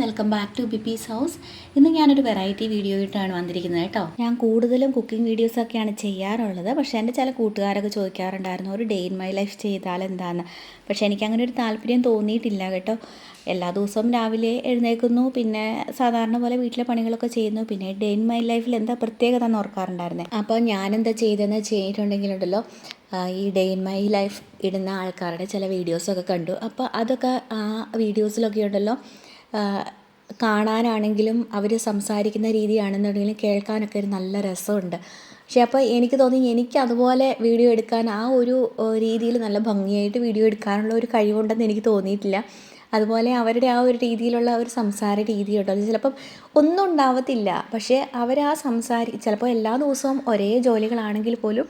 Welcome back to Bibi's house ഇന്ന് ഞാനൊരു variety video ആയിട്ടാണ് വന്നിരിക്കുന്നത് കേട്ടോ. ഞാൻ കൂടുതലും കുക്കിംഗ് വീഡിയോസൊക്കെയാണ് ചെയ്യാറുള്ളത്. പക്ഷേ എന്റെ ചില കൂട്ടുകാരൊക്കെ ചോദിക്കാറുണ്ടായിരുന്നു ഒരു ഡേ ഇൻ മൈ ലൈഫ് ചെയ്താൽ എന്താണെന്ന് പക്ഷേ എനിക്ക് അങ്ങനെ ഒരു താല്പര്യം തോന്നിയിട്ടില്ല കേട്ടോ. എല്ലാ ദിവസവും രാവിലെ എഴുന്നേൽക്കുന്നു പിന്നെ സാധാരണ പോലെ വീട്ടിലെ പണികളൊക്കെ ചെയ്യുന്നു പിന്നെ ഡേ ഇൻ മൈ ലൈഫിൽ എന്താ പ്രത്യേകത എന്ന് ഓർക്കാറുണ്ടായിരുന്നേ? അപ്പോൾ ഞാനെന്താ ചെയ്തതെന്ന് ചെയ്തിട്ടുണ്ടെങ്കിലുണ്ടല്ലോ ഈ ഡേ ഇൻ മൈ ലൈഫ് ഇടുന്ന ആൾക്കാരുടെ ചില വീഡിയോസൊക്കെ കണ്ടു. അപ്പോൾ അതൊക്കെ ആ വീഡിയോസിലൊക്കെ ഉണ്ടല്ലോ കാണാനാണെങ്കിലും അവർ സംസാരിക്കുന്ന രീതിയാണെന്നുണ്ടെങ്കിലും കേൾക്കാനൊക്കെ ഒരു നല്ല രസമുണ്ട്. പക്ഷേ അപ്പോൾ എനിക്ക് തോന്നി എനിക്ക് അതുപോലെ വീഡിയോ എടുക്കാൻ ആ ഒരു രീതിയിൽ നല്ല ഭംഗിയായിട്ട് വീഡിയോ എടുക്കാനുള്ള ഒരു കഴിവുണ്ടെന്ന് എനിക്ക് തോന്നിയിട്ടില്ല. അതുപോലെ അവരുടെ ആ ഒരു രീതിയിലുള്ള ഒരു സംസാര രീതിയുണ്ടോ. അത് ചിലപ്പം ഒന്നും ഉണ്ടാവത്തില്ല. പക്ഷേ അവർ ആ സംസാരി ചിലപ്പോൾ എല്ലാ ദിവസവും ഒരേ ജോലികളാണെങ്കിൽ പോലും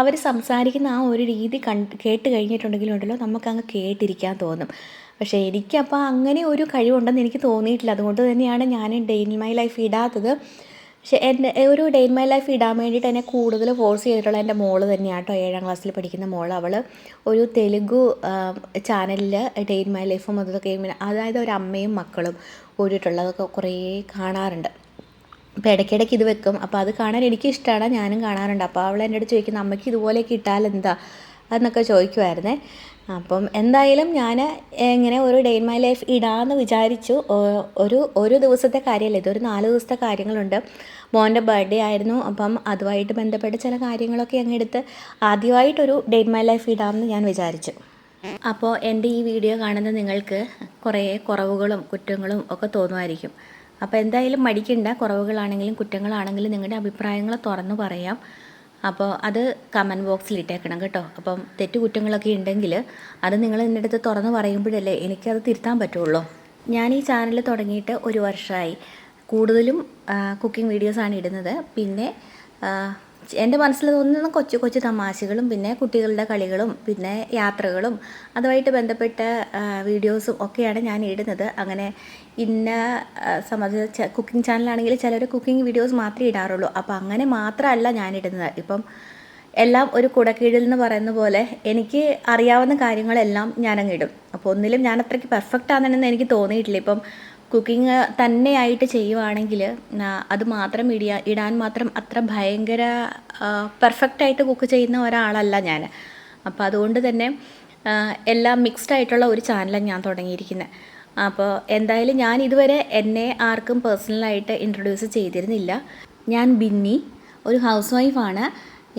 അവർ സംസാരിക്കുന്ന ആ ഒരു രീതി കണ്ട് കേട്ട് കഴിഞ്ഞിട്ടുണ്ടെങ്കിലുണ്ടല്ലോ നമുക്കങ്ങ് കേട്ടിരിക്കാൻ തോന്നും. പക്ഷേ എനിക്കപ്പോൾ അങ്ങനെ ഒരു കഴിവുണ്ടെന്ന് എനിക്ക് തോന്നിയിട്ടില്ല. അതുകൊണ്ട് തന്നെയാണ് ഞാൻ ഡേ ഇൻ മൈ ലൈഫ് ഇടാത്തത്. പക്ഷേ എന്റെ ഒരു ഡേ ഇൻ മൈ ലൈഫ് ഇടാൻ വേണ്ടിയിട്ട് എന്നെ കൂടുതൽ ഫോഴ്സ് ചെയ്തിട്ടുള്ള എന്റെ മോൾ തന്നെയാണ് കേട്ടോ ഏഴാം ക്ലാസ്സിൽ പഠിക്കുന്ന മോൾ അവൾ ഒരു തെലുഗു ചാനലിൽ ഡേ ഇൻ മൈ ലൈഫും അതൊക്കെ അതായത് ഒരു അമ്മയും മക്കളും കൂടിയിട്ടുള്ളതൊക്കെ കുറേ കാണാറുണ്ട്. അപ്പോൾ ഇടയ്ക്കിടയ്ക്ക് ഇത് വെക്കും. അപ്പോൾ അത് കാണാൻ എനിക്ക് ഇഷ്ടമാണ് ഞാനും കാണാറുണ്ട്. അപ്പോൾ അവൾ എന്റെ അടുത്ത് ചോദിക്കുന്നു അമ്മയ്ക്ക് ഇതുപോലെയൊക്കെ ഇട്ടാൽ എന്താ? എന്നൊക്കെ ചോദിക്കുമായിരുന്നേ അപ്പം എന്തായാലും ഞാൻ ഇങ്ങനെ ഒരു ഡേ ഇൻ മൈ ലൈഫ് ഇടാമെന്ന് വിചാരിച്ചു. ഒരു ഒരു ദിവസത്തെ കാര്യമല്ല ഇതൊരു നാല് ദിവസത്തെ കാര്യങ്ങളുണ്ട്. മോന്റെ ബർത്ത്ഡേ ആയിരുന്നു അപ്പം അതുമായിട്ട് ബന്ധപ്പെട്ട ചില കാര്യങ്ങളൊക്കെ അങ്ങ് എടുത്ത് ആദ്യമായിട്ടൊരു ഡേ ഇൻ മൈ ലൈഫ് ഇടാമെന്ന് ഞാൻ വിചാരിച്ചു. അപ്പോൾ എന്റെ ഈ വീഡിയോ കാണുന്ന നിങ്ങൾക്ക് കുറേ കുറവുകളും കുറ്റങ്ങളും ഒക്കെ തോന്നുമായിരിക്കും. അപ്പോൾ എന്തായാലും മടിക്കണ്ട കുറവുകളാണെങ്കിലും കുറ്റങ്ങളാണെങ്കിലും നിങ്ങളുടെ അഭിപ്രായങ്ങൾ തുറന്നു പറയാം. അപ്പോൾ അത് കമന്റ് ബോക്സിൽ ഇട്ടേക്കണം കേട്ടോ. അപ്പം തെറ്റു കുറ്റങ്ങളൊക്കെ ഉണ്ടെങ്കിൽ അത് നിങ്ങൾ എന്റെ അടുത്ത് തുറന്ന് പറയുമ്പോഴല്ലേ എനിക്കത് തിരുത്താൻ പറ്റുള്ളൂ. ഞാൻ ഈ ചാനൽ തുടങ്ങിയിട്ട് ഒരു വർഷമായി കൂടുതലും കുക്കിംഗ് വീഡിയോസാണ് ഇടുന്നത്. പിന്നെ എന്റെ മനസ്സിൽ തോന്നുന്ന കൊച്ചു കൊച്ചു തമാശകളും പിന്നെ കുട്ടികളുടെ കളികളും പിന്നെ യാത്രകളും അതുമായിട്ട് ബന്ധപ്പെട്ട വീഡിയോസും ഒക്കെയാണ് ഞാൻ ഇടുന്നത്. അങ്ങനെ ഇന്ന സംബന്ധിച്ച കുക്കിംഗ് ചാനലാണെങ്കിൽ ചിലർ കുക്കിംഗ് വീഡിയോസ് മാത്രമേ ഇടാറുള്ളൂ. അപ്പോൾ അങ്ങനെ മാത്രമല്ല ഞാനിടുന്നത് ഇപ്പം എല്ലാം ഒരു കുടക്കീഴിൽ എന്ന് പറയുന്ന പോലെ എനിക്ക് അറിയാവുന്ന കാര്യങ്ങളെല്ലാം ഞാനങ്ങിടും അപ്പോൾ ഒന്നിലും ഞാൻ അത്രയ്ക്ക് പെർഫെക്റ്റ് ആണെന്ന് എനിക്ക് തോന്നിയിട്ടില്ല. ഇപ്പം കുക്കിംഗ് തന്നെയായിട്ട് ചെയ്യുവാണെങ്കിൽ അത് മാത്രം ഇടിയ ഇടാൻ മാത്രം അത്ര ഭയങ്കര പെർഫെക്റ്റായിട്ട് കുക്ക് ചെയ്യുന്ന ഒരാളല്ല ഞാൻ. അപ്പോൾ അതുകൊണ്ട് തന്നെ എല്ലാം മിക്സ്ഡ് ആയിട്ടുള്ള ഒരു ചാനലാണ് ഞാൻ തുടങ്ങിയിരിക്കുന്നത് അപ്പോൾ എന്തായാലും ഞാൻ ഇതുവരെ എന്നെ ആർക്കും പേഴ്സണലായിട്ട് ഇൻട്രൊഡ്യൂസ് ചെയ്തിരുന്നില്ല. ഞാൻ ബിന്നി ഒരു ഹൗസ് വൈഫാണ്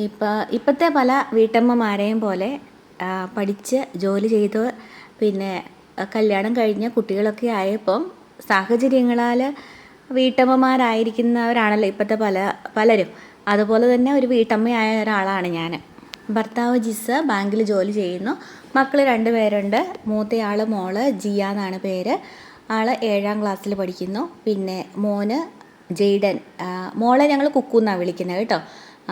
ഇപ്പോൾ ഇപ്പോഴത്തെ പല വീട്ടമ്മമാരെയും പോലെ പഠിച്ച് ജോലി ചെയ്ത് പിന്നെ കല്യാണം കഴിഞ്ഞ കുട്ടികളൊക്കെ ആയപ്പം സാഹചര്യങ്ങളാൽ വീട്ടമ്മമാരായിരിക്കുന്നവരാണല്ലോ ഇപ്പോഴത്തെ പല പലരും. അതുപോലെ തന്നെ ഒരു വീട്ടമ്മയായ ഒരാളാണ് ഞാൻ ഭർത്താവ് ജിസ് ബാങ്കിൽ ജോലി ചെയ്യുന്നു. മക്കൾ രണ്ട് പേരുണ്ട്. മൂത്തയാൾ മോൾ ജിയ എന്നാണ് പേര്. ആൾ ഏഴാം ക്ലാസ്സിൽ പഠിക്കുന്നു. പിന്നെ മോന് ജെയ്ഡൻ മോളെ ഞങ്ങൾ കുക്കു എന്നാണ് വിളിക്കുന്നത് കേട്ടോ.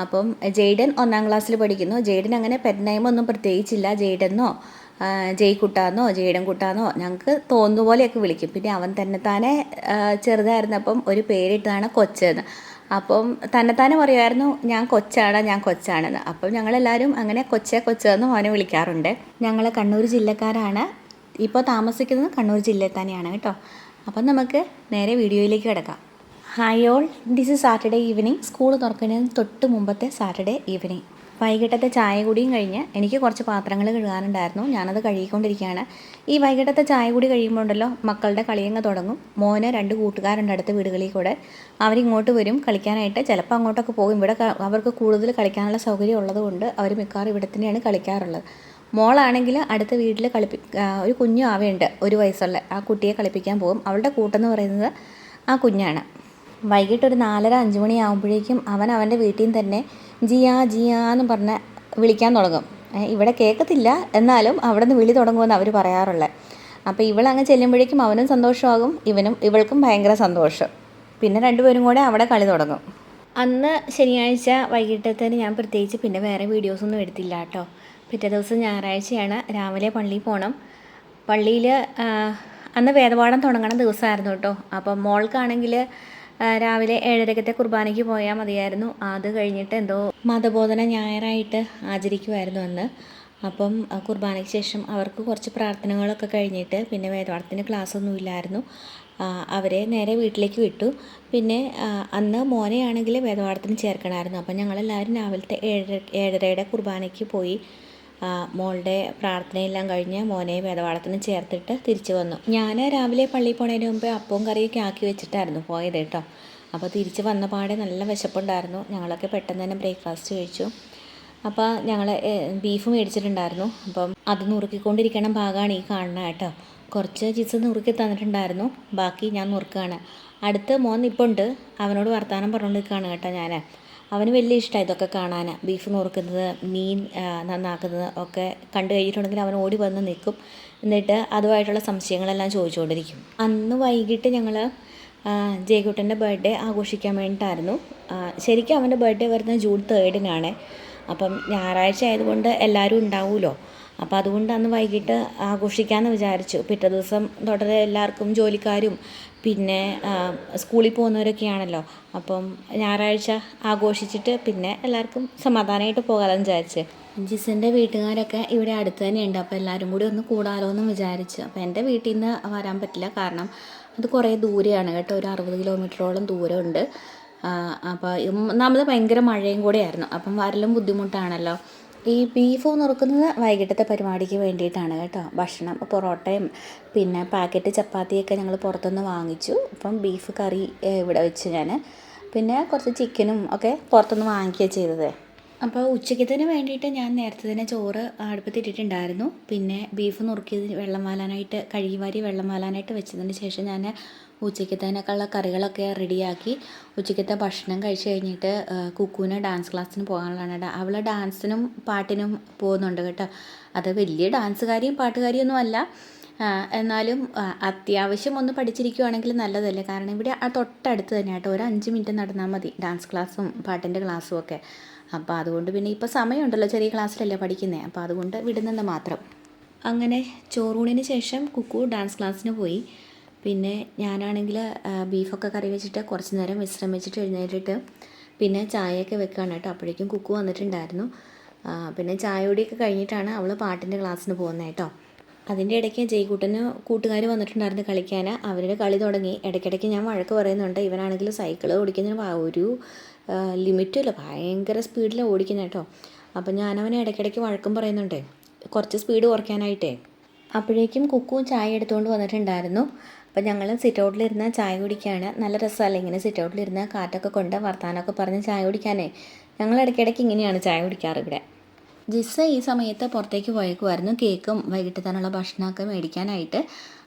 അപ്പം ജെയ്ഡൻ ഒന്നാം ക്ലാസ്സിൽ പഠിക്കുന്നു. ജെയ്ഡൻ അങ്ങനെ പെറ്റ് നെയിമൊന്നും പ്രത്യേകിച്ചില്ല. ജെയ്ഡെന്നോ ആ, ജയ് കുട്ടാന്നോ ജെയ്ഡൻ കുട്ടാന്നോ ഞങ്ങൾക്ക് തോന്നുന്ന പോലെയൊക്കെ വിളിക്കും. പിന്നെ അവൻ തന്നെത്താനെ താനെ ചെറുതായിരുന്നപ്പം ഒരു പേരിട്ടതാണ് കൊച്ചെന്ന്. അപ്പം തന്നെത്താനെ പറയുമായിരുന്നു ഞാൻ കൊച്ചാണ് ഞാൻ കൊച്ചാണെന്ന്. അപ്പം ഞങ്ങളെല്ലാവരും അങ്ങനെ കൊച്ചെ കൊച്ചെന്ന് മോനെ വിളിക്കാറുണ്ട്. ഞങ്ങൾ കണ്ണൂർ ജില്ലക്കാരാണ്. ഇപ്പോൾ താമസിക്കുന്നത് കണ്ണൂർ ജില്ലയിൽ തന്നെയാണ് കേട്ടോ. അപ്പം നമുക്ക് നേരെ വീഡിയോയിലേക്ക് കിടക്കാം. Hi all this is Saturday evening school തുറക്കുന്നതിന് തൊട്ട് മുമ്പത്തെ സാറ്റർഡേ ഈവനിങ് വൈകിട്ടത്തെ ചായ കുടിയും കഴിഞ്ഞ് എനിക്ക് കുറച്ച് പാത്രങ്ങൾ കഴുകാനുണ്ടായിരുന്നു. ഞാനത് കഴുകിക്കൊണ്ടിരിക്കുകയാണ്. ഈ വൈകിട്ടത്തെ ചായ കൂടി കഴിയുമ്പോൾ ഉണ്ടല്ലോ മക്കളുടെ കളിയങ്ങ് തുടങ്ങും. മോന് രണ്ട് കൂട്ടുകാരുണ്ട് അടുത്ത വീടുകളിൽ കൂടെ. അവരിങ്ങോട്ട് വരും കളിക്കാനായിട്ട്. ചിലപ്പോൾ അങ്ങോട്ടൊക്കെ പോകും. ഇവിടെ അവർക്ക് കൂടുതൽ കളിക്കാനുള്ള സൗകര്യം ഉള്ളതുകൊണ്ട് അവർ മിക്കവാറും ഇവിടെ തന്നെയാണ് കളിക്കാറുള്ളത്. മോളാണെങ്കിൽ അടുത്ത വീട്ടിൽ കളിപ്പി ഒരു കുഞ്ഞു ആവയുണ്ട് ഒരു വയസ്സുള്ള. ആ കുട്ടിയെ കളിപ്പിക്കാൻ പോകും. അവളുടെ കൂട്ടെന്ന് പറയുന്നത് ആ കുഞ്ഞാണ്. വൈകിട്ട് ഒരു നാലര അഞ്ച് മണിയാകുമ്പോഴേക്കും അവൻ അവന്റെ വീട്ടിൽ നിന്ന് തന്നെ ജിയാ ജിയാ എന്ന് പറഞ്ഞ് വിളിക്കാൻ തുടങ്ങും. ഇവിടെ കേൾക്കത്തില്ല. എന്നാലും അവിടെ നിന്ന് വിളി തുടങ്ങുമെന്ന് അവർ പറയാറുള്ളത് അപ്പോൾ ഇവളങ്ങ് ചെല്ലുമ്പോഴേക്കും അവനും സന്തോഷമാകും ഇവനും ഇവൾക്കും ഭയങ്കര സന്തോഷം. പിന്നെ രണ്ടുപേരും കൂടെ അവിടെ കളി തുടങ്ങും. അന്ന് ശനിയാഴ്ച വൈകിട്ടത്തേന് ഞാൻ പ്രത്യേകിച്ച് പിന്നെ വേറെ വീഡിയോസൊന്നും എടുത്തില്ല കേട്ടോ. പിറ്റേ ദിവസം ഞായറാഴ്ചയാണ് രാവിലെ പള്ളിയിൽ പോകണം പള്ളിയിൽ അന്ന് വേദപാഠം തുടങ്ങണ ദിവസമായിരുന്നു കേട്ടോ. അപ്പം മോൾക്കാണെങ്കിൽ രാവിലെ ഏഴരക്കത്തെ കുർബാനയ്ക്ക് പോയാൽ മതിയായിരുന്നു. അത് കഴിഞ്ഞിട്ട് എന്തോ മതബോധന ഞായറായിട്ട് ആചരിക്കുമായിരുന്നു അന്ന്. അപ്പം കുർബാനയ്ക്ക് ശേഷം അവർക്ക് കുറച്ച് പ്രാർത്ഥനകളൊക്കെ കഴിഞ്ഞിട്ട് പിന്നെ വേദപാഠത്തിന് ക്ലാസ്സൊന്നും ഇല്ലായിരുന്നു. അവരെ നേരെ വീട്ടിലേക്ക് വിട്ടു. പിന്നെ അന്ന് മോനെയാണെങ്കിൽ വേദപാഠത്തിന് ചേർക്കണമായിരുന്നു. അപ്പം ഞങ്ങളെല്ലാവരും രാവിലത്തെ ഏഴര ഏഴരയുടെ കുർബാനയ്ക്ക് പോയി മോളുടെ പ്രാർത്ഥനയെല്ലാം കഴിഞ്ഞ് മോനെ വേദവാളത്തിന് ചേർത്തിട്ട് തിരിച്ചു വന്നു. ഞാൻ രാവിലെ പള്ളിയിൽ പോണതിന് മുമ്പ് അപ്പവും കറിയൊക്കെ ആക്കി വെച്ചിട്ടായിരുന്നു പോയത് കേട്ടോ. അപ്പോൾ തിരിച്ച് വന്ന പാടെ നല്ല വിശപ്പുണ്ടായിരുന്നു. ഞങ്ങളൊക്കെ പെട്ടെന്ന് തന്നെ ബ്രേക്ക്ഫാസ്റ്റ് കഴിച്ചു. അപ്പോൾ ഞങ്ങൾ ബീഫ് മേടിച്ചിട്ടുണ്ടായിരുന്നു. അപ്പം അത് നുറുക്കിക്കൊണ്ടിരിക്കണ ഭാഗമാണ് ഈ കാണുന്നത് കേട്ടോ. കുറച്ച് ചിപ്സ് നുറുക്കി തന്നിട്ടുണ്ടായിരുന്നു. ബാക്കി ഞാൻ നുറുക്കുകയാണ് അടുത്ത് മോൻ ഇപ്പോൾ ഉണ്ട് അവനോട് വർത്തമാനം പറഞ്ഞുകൊണ്ട് നിൽക്കുകയാണ് കേട്ടോ ഞാൻ. അവന് വലിയ ഇഷ്ടമാണ് ഇതൊക്കെ കാണാൻ. ബീഫ് നുറുക്കുന്നത് മീൻ നന്നാക്കുന്നത് ഒക്കെ കണ്ടു കഴിഞ്ഞിട്ടുണ്ടെങ്കിൽ അവൻ ഓടി വന്ന് നിൽക്കും. എന്നിട്ട് അതുമായിട്ടുള്ള സംശയങ്ങളെല്ലാം ചോദിച്ചുകൊണ്ടിരിക്കും. അന്ന് വൈകിട്ട് ഞങ്ങൾ ജയകുട്ടന്റെ ബർത്ത്ഡേ ആഘോഷിക്കാൻ വേണ്ടിയിട്ടായിരുന്നു. ശരിക്കും അവന്റെ ബർത്ത്ഡേ വരുന്നത് ജൂൺ തേർഡിനാണ്. അപ്പം ഞായറാഴ്ച ആയതുകൊണ്ട് എല്ലാവരും ഉണ്ടാവുമല്ലോ. അപ്പോൾ അതുകൊണ്ട് അന്ന് വൈകിട്ട് ആഘോഷിക്കാമെന്ന് വിചാരിച്ചു. പിറ്റേ ദിവസം തുടരെ എല്ലാവർക്കും ജോലിക്കാരും പിന്നെ സ്കൂളിൽ പോകുന്നവരൊക്കെ ആണല്ലോ അപ്പം ഞായറാഴ്ച ആഘോഷിച്ചിട്ട് പിന്നെ എല്ലാവർക്കും സമാധാനമായിട്ട് പോകാമെന്ന് വിചാരിച്ച്. ജിസിന്റെ വീട്ടുകാരൊക്കെ ഇവിടെ അടുത്ത് തന്നെയുണ്ട്. അപ്പോൾ എല്ലാവരും കൂടി ഒന്ന് കൂടാലോ എന്ന് വിചാരിച്ചു. അപ്പോൾ എന്റെ വീട്ടിൽ നിന്ന് വരാൻ പറ്റില്ല കാരണം അത് കുറേ ദൂരെയാണ് കേട്ടോ. ഒരു അറുപത് കിലോമീറ്ററോളം ദൂരമുണ്ട്. അപ്പോൾ ഒന്നാമത് ഭയങ്കര മഴയും കൂടെയായിരുന്നു അപ്പം വരലും ബുദ്ധിമുട്ടാണല്ലോ. ഈ ബീഫ് നുറുക്കുന്നത് വൈകിട്ടത്തെ പരിപാടിക്ക് വേണ്ടിയിട്ടാണ് കേട്ടോ. ഭക്ഷണം പൊറോട്ടയും പിന്നെ പാക്കറ്റ് ചപ്പാത്തിയൊക്കെ ഞങ്ങൾ പുറത്തുനിന്ന് വാങ്ങിച്ചു. അപ്പം ബീഫ് കറി ഇവിടെ വെച്ച് ഞാൻ പിന്നെ കുറച്ച് ചിക്കനും ഒക്കെ പുറത്തുനിന്ന് വാങ്ങിക്കുകയാണ് ചെയ്തത്. അപ്പോൾ ഉച്ചയ്ക്കത്തിന് വേണ്ടിയിട്ട് ഞാൻ നേരത്തെ തന്നെ ചോറ് അടുപ്പത്തിട്ടിട്ടുണ്ടായിരുന്നു പിന്നെ ബീഫ് നുറുക്കിയത് വെള്ളം വാലാനായിട്ട് കഴുകി വാരി വെള്ളം വാലാനായിട്ട് വെച്ചതിന് ശേഷം ഞാൻ ഉച്ചയ്ക്കത്തേനൊക്കെയുള്ള കറികളൊക്കെ റെഡിയാക്കി ഉച്ചയ്ക്കത്തെ ഭക്ഷണം കഴിച്ച് കഴിഞ്ഞിട്ട് കുക്കുവിന് ഡാൻസ് ക്ലാസ്സിന് പോകാനുള്ളതാണ് അവൾ ഡാൻസിനും പാട്ടിനും പോകുന്നുണ്ട് കേട്ടോ. അത് വലിയ ഡാൻസുകാരിയും പാട്ടുകാരിയൊന്നും അല്ല. എന്നാലും അത്യാവശ്യം ഒന്ന് പഠിച്ചിരിക്കുവാണെങ്കിൽ നല്ലതല്ലേ? കാരണം ഇവിടെ ആ തൊട്ടടുത്ത് തന്നെ കേട്ടോ. ഒരു അഞ്ച് മിനിറ്റ് നടന്നാൽ മതി ഡാൻസ് ക്ലാസ്സും പാട്ടിന്റെ ക്ലാസ്സും ഒക്കെ. അപ്പോൾ അതുകൊണ്ട് പിന്നെ ഇപ്പോൾ സമയമുണ്ടല്ലോ ചെറിയ ക്ലാസ്സിലല്ലേ പഠിക്കുന്നത് അപ്പോൾ അതുകൊണ്ട് വിടുന്നെന്ന് മാത്രം. അങ്ങനെ ചോറൂണിന് ശേഷം കുക്കു ഡാൻസ് ക്ലാസ്സിന് പോയി. പിന്നെ ഞാനാണെങ്കിൽ ബീഫൊക്കെ കറി വെച്ചിട്ട് കുറച്ച് നേരം വിശ്രമിച്ചിട്ട് എഴുന്നേറ്റിട്ട് പിന്നെ ചായയൊക്കെ വെക്കുകയാണ് കേട്ടോ. അപ്പോഴേക്കും കുക്കു വന്നിട്ടുണ്ടായിരുന്നു. പിന്നെ ചായയോടെയൊക്കെ കഴിഞ്ഞിട്ടാണ് അവൾ പാട്ടിന്റെ ക്ലാസ്സിന് പോകുന്നത് കേട്ടോ. അതിന്റെ ഇടയ്ക്ക് ജയ്ക്കൂട്ടന് കൂട്ടുകാർ വന്നിട്ടുണ്ടായിരുന്നു കളിക്കാൻ അവരുടെ കളി തുടങ്ങി. ഇടയ്ക്കിടയ്ക്ക് ഞാൻ വഴക്ക് പറയുന്നുണ്ട്. ഇവനാണെങ്കിൽ സൈക്കിൾ ഓടിക്കുന്നതിന് ഒരു ലിമിറ്റും ഇല്ല ഭയങ്കര സ്പീഡിൽ ഓടിക്കുന്നത് കേട്ടോ. അപ്പം ഞാനവനെ ഇടയ്ക്കിടയ്ക്ക് വഴക്കും പറയുന്നുണ്ടേ. കുറച്ച് സ്പീഡ് കുറയ്ക്കാനായിട്ടേ. അപ്പോഴേക്കും കുക്കുവും ചായ എടുത്തുകൊണ്ട് വന്നിട്ടുണ്ടായിരുന്നു. അപ്പം ഞങ്ങൾ സിറ്റ് ഔട്ടിലിരുന്ന് ചായ കുടിക്കുകയാണ് നല്ല രസമല്ലേ ഇങ്ങനെ സിറ്റ് ഔട്ടിലിരുന്ന് കാറ്റൊക്കെ കൊണ്ട് വർത്താനമൊക്കെ പറഞ്ഞ് ചായ കുടിക്കാനേ. ഞങ്ങൾ ഇടയ്ക്കിടയ്ക്ക് ഇങ്ങനെയാണ് ചായ കുടിക്കാറ് ഇവിടെ. ജിസ്സ ഈ സമയത്ത് പുറത്തേക്ക് പോയേക്കുമായിരുന്നു കേക്കും വൈകിട്ട് തന്നെയുള്ള ഭക്ഷണമൊക്കെ മേടിക്കാനായിട്ട്.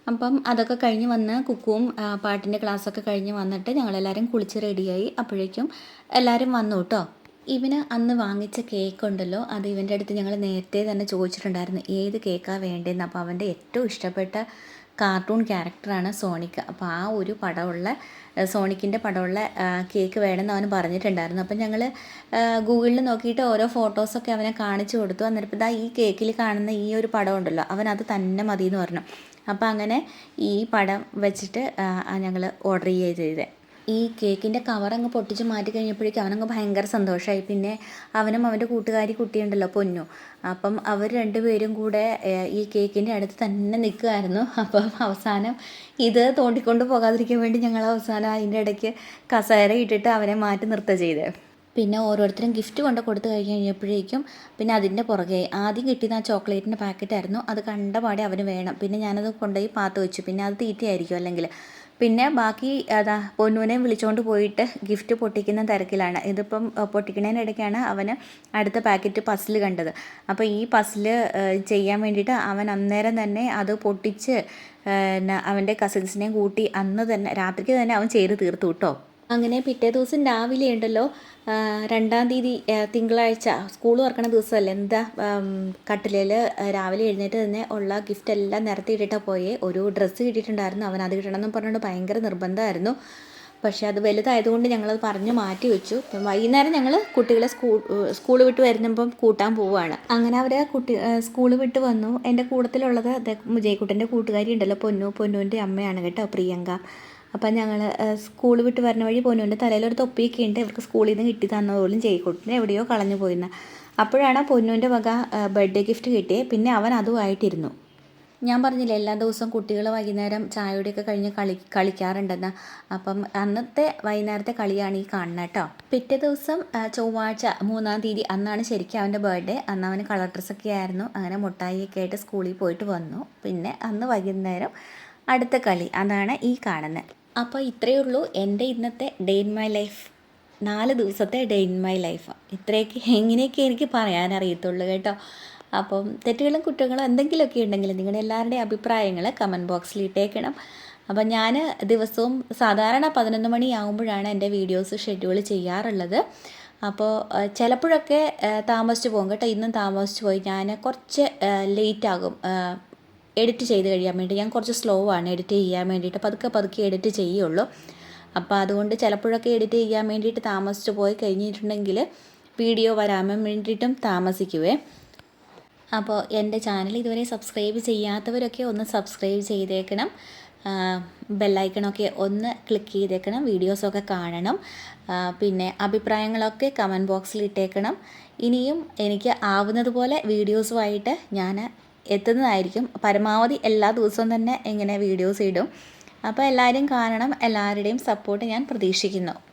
അപ്പം അതൊക്കെ കഴിഞ്ഞ് വന്ന് കുക്കുവും പാട്ടിന്റെ ക്ലാസ്സൊക്കെ കഴിഞ്ഞ് വന്നിട്ട് ഞങ്ങളെല്ലാവരും കുളിച്ച് റെഡിയായി അപ്പോഴേക്കും എല്ലാവരും വന്നു കേട്ടോ ഇവന് അന്ന് വാങ്ങിച്ച കേക്ക് ഉണ്ടല്ലോ അത് ഇവന്റെ അടുത്ത് ഞങ്ങൾ നേരത്തെ തന്നെ ചോദിച്ചിട്ടുണ്ടായിരുന്നു ഏത് കേക്കാണ് വേണ്ടതെന്ന് അപ്പോൾ അവന്റെ ഏറ്റവും ഇഷ്ടപ്പെട്ട കാർട്ടൂൺ ക്യാരക്ടറാണ് സോണിക്ക്. അപ്പോൾ ആ ഒരു പടമുള്ള സോണിക്കിന്റെ പടമുള്ള കേക്ക് വേണമെന്ന് അവന് പറഞ്ഞിട്ടുണ്ടായിരുന്നു. അപ്പം ഞങ്ങൾ ഗൂഗിളിൽ നോക്കിയിട്ട് ഓരോ ഫോട്ടോസൊക്കെ അവനെ കാണിച്ചു കൊടുത്തു. അന്നേരം ഇതാ ഈ കേക്കിൽ കാണുന്ന ഈ ഒരു പടം ഉണ്ടല്ലോ അവൻ അത് തന്നെ മതി എന്ന് പറഞ്ഞു. അപ്പോൾ അങ്ങനെ ഈ പടം വെച്ചിട്ട് ഞങ്ങൾ ഓർഡർ ചെയ്യുക ചെയ്തത് ഈ കേക്കിന്റെ കവർ അങ്ങ് പൊട്ടിച്ച് മാറ്റി കഴിഞ്ഞപ്പോഴേക്കും അവനങ്ങ് ഭയങ്കര സന്തോഷമായി പിന്നെ അവനും അവന്റെ കൂട്ടുകാരി കുട്ടിയുണ്ടല്ലോ പൊന്നു. അപ്പം അവർ രണ്ടുപേരും കൂടെ ഈ കേക്കിന്റെ അടുത്ത് തന്നെ നിൽക്കുമായിരുന്നു അപ്പം അവസാനം ഇത് തോണ്ടിക്കൊണ്ട് പോകാതിരിക്കാൻ വേണ്ടി ഞങ്ങൾ അവസാനം അതിന്റെ ഇടയ്ക്ക് കസേര ഇട്ടിട്ട് അവനെ മാറ്റി നിർത്തുക ചെയ്തത് പിന്നെ ഓരോരുത്തരും ഗിഫ്റ്റ് കൊണ്ട് കൊടുത്തു കഴിഞ്ഞ് കഴിഞ്ഞപ്പോഴേക്കും പിന്നെ അതിന്റെ പുറകെ ആദ്യം കിട്ടിയത് ആ ചോക്ലേറ്റിന്റെ പാക്കറ്റായിരുന്നു അത് കണ്ടപാടെ അവന് വേണം. പിന്നെ ഞാനത് കൊണ്ടുപോയി പാത്ത് വെച്ചു. പിന്നെ അത് തീറ്റയായിരിക്കും അല്ലെങ്കിൽ പിന്നെ ബാക്കി അതാ പൊന്നുവിനെ വിളിച്ചുകൊണ്ട് പോയിട്ട് ഗിഫ്റ്റ് പൊട്ടിക്കുന്ന തിരക്കിലാണ്. ഇതിപ്പം പൊട്ടിക്കുന്നതിനിടയ്ക്കാണ് അവന് അടുത്ത പാക്കറ്റ് പസിൽ കണ്ടത്. അപ്പോൾ ഈ പസിൽ ചെയ്യാൻ വേണ്ടിയിട്ട് അവൻ അന്നേരം തന്നെ അത് പൊട്ടിച്ച് അവന്റെ കസിൻസിനെയും കൂട്ടി അന്ന് തന്നെ രാത്രിക്ക് തന്നെ അവൻ ചെയ്ത് തീർത്തു കേട്ടോ അങ്ങനെ പിറ്റേ ദിവസം രാവിലെ ഉണ്ടല്ലോ രണ്ടാം തീയതി തിങ്കളാഴ്ച സ്കൂൾ തുറക്കണ ദിവസമല്ലേ എന്താ കട്ടിലിൽ രാവിലെ എഴുന്നേറ്റ് തന്നെ ഉള്ള ഗിഫ്റ്റ് എല്ലാം നിരത്തിയിട്ടിട്ടാണ് പോയി. ഒരു ഡ്രസ്സ് കിട്ടിയിട്ടുണ്ടായിരുന്നു അവൻ അത് കിട്ടണമെന്ന് പറഞ്ഞുകൊണ്ട് ഭയങ്കര നിർബന്ധമായിരുന്നു. പക്ഷേ അത് വലുതായതുകൊണ്ട് ഞങ്ങളത് പറഞ്ഞ് മാറ്റി വെച്ചു. വൈകുന്നേരം ഞങ്ങൾ കുട്ടികളെ സ്കൂൾ സ്കൂൾ വിട്ട് വരുമ്പം കൂട്ടാൻ പോവുകയാണ്. അങ്ങനെ അവർ കുട്ടി സ്കൂൾ വിട്ട് വന്നു. എന്റെ കൂട്ടത്തിലുള്ളത് ജയക്കുട്ടന്റെ കൂട്ടുകാരി ഉണ്ടല്ലോ പൊന്നു പൊന്നുവിന്റെ അമ്മയാണ് കേട്ടോ പ്രിയങ്ക. അപ്പം ഞങ്ങൾ സ്കൂൾ വിട്ട് വരുന്ന വഴി പൊന്നുവിന്റെ ഒരു തൊപ്പിയൊക്കെ ഉണ്ട് ഇവർക്ക് സ്കൂളിൽ നിന്ന് കിട്ടി തന്ന പോലും ജയ്ക്കുട്ടിന് എവിടെയോ കളഞ്ഞു പോയിരുന്ന. അപ്പോഴാണ് പൊന്നുവിന്റെ വക ബർത്ത്ഡേ ഗിഫ്റ്റ് കിട്ടിയത് പിന്നെ അവൻ അതുമായിട്ടിരുന്നു. ഞാൻ പറഞ്ഞില്ല എല്ലാ ദിവസവും കുട്ടികൾ വൈകുന്നേരം ചായയുടെയൊക്കെ കഴിഞ്ഞ് കളി കളിക്കാറുണ്ടെന്ന്. അപ്പം അന്നത്തെ വൈകുന്നേരത്തെ കളിയാണ് ഈ കാണുന്നത് കേട്ടോ. പിറ്റേ ദിവസം ചൊവ്വാഴ്ച മൂന്നാം തീയതി അന്നാണ് ശരിക്കും അവന്റെ ബർത്ത്ഡേ. അന്ന് അവന് കളർ ഡ്രസ്സൊക്കെ ആയിരുന്നു. അങ്ങനെ മുട്ടായിയൊക്കെ ആയിട്ട് സ്കൂളിൽ പോയിട്ട് വന്നു. പിന്നെ അന്ന് വൈകുന്നേരം അടുത്ത കളി. അതാണ് ഈ കാണുന്നത് അപ്പോൾ ഇത്രയേ ഉള്ളൂ എന്റെ ഇന്നത്തെ ഡേ ഇൻ മൈ ലൈഫ് നാല് ദിവസത്തെ ഡേ ഇൻ മൈ ലൈഫ് ഇത്രയൊക്കെ എങ്ങനെയൊക്കെ എനിക്ക് പറയാൻ അറിയത്തുള്ളൂ കേട്ടോ. അപ്പം തെറ്റുകളും കുറ്റങ്ങളും എന്തെങ്കിലുമൊക്കെ ഉണ്ടെങ്കിൽ നിങ്ങളുടെ എല്ലാവരുടെയും അഭിപ്രായങ്ങൾ കമന്റ് ബോക്സിൽ ഇട്ടേക്കണം. അപ്പം ഞാൻ ദിവസവും സാധാരണ പതിനൊന്ന് മണിയാകുമ്പോഴാണ് എന്റെ വീഡിയോസ് ഷെഡ്യൂൾ ചെയ്യാറുള്ളത്. അപ്പോൾ ചിലപ്പോഴൊക്കെ താമസിച്ച് പോകും. കേട്ടോ ഇന്നും താമസിച്ച് പോയി. ഞാൻ കുറച്ച് ലേറ്റ് ആകും. എഡിറ്റ് ചെയ്ത് കഴിയാൻ വേണ്ടി. ഞാൻ കുറച്ച് സ്ലോ ആണ് എഡിറ്റ് ചെയ്യാൻ വേണ്ടിയിട്ട്. പതുക്കെ പതുക്കെ എഡിറ്റ് ചെയ്യുള്ളൂ. അപ്പോൾ അതുകൊണ്ട് ചിലപ്പോഴൊക്കെ എഡിറ്റ് ചെയ്യാൻ വേണ്ടിയിട്ട് താമസിച്ച് പോയി കഴിഞ്ഞിട്ടുണ്ടെങ്കിൽ വീഡിയോ വരാൻ വേണ്ടിയിട്ടും താമസിക്കുവേ. അപ്പോൾ എന്റെ ചാനൽ ഇതുവരെ സബ്സ്ക്രൈബ് ചെയ്യാത്തവരൊക്കെ ഒന്ന് സബ്സ്ക്രൈബ് ചെയ്തേക്കണം. ബെല്ലൈക്കണൊക്കെ ഒന്ന് ക്ലിക്ക് ചെയ്തേക്കണം. വീഡിയോസൊക്കെ കാണണം. പിന്നെ അഭിപ്രായങ്ങളൊക്കെ കമന്റ് ബോക്സിൽ ഇട്ടേക്കണം. ഇനിയും എനിക്ക് ആവുന്നതുപോലെ വീഡിയോസുമായിട്ട് ഞാൻ എത്തുന്നതായിരിക്കും. പരമാവധി എല്ലാ ദിവസവും തന്നെ ഇങ്ങനെ വീഡിയോസ് ഇടും. അപ്പോൾ എല്ലാവരും കാണണം. എല്ലാവരുടെയും സപ്പോർട്ട് ഞാൻ പ്രതീക്ഷിക്കുന്നു.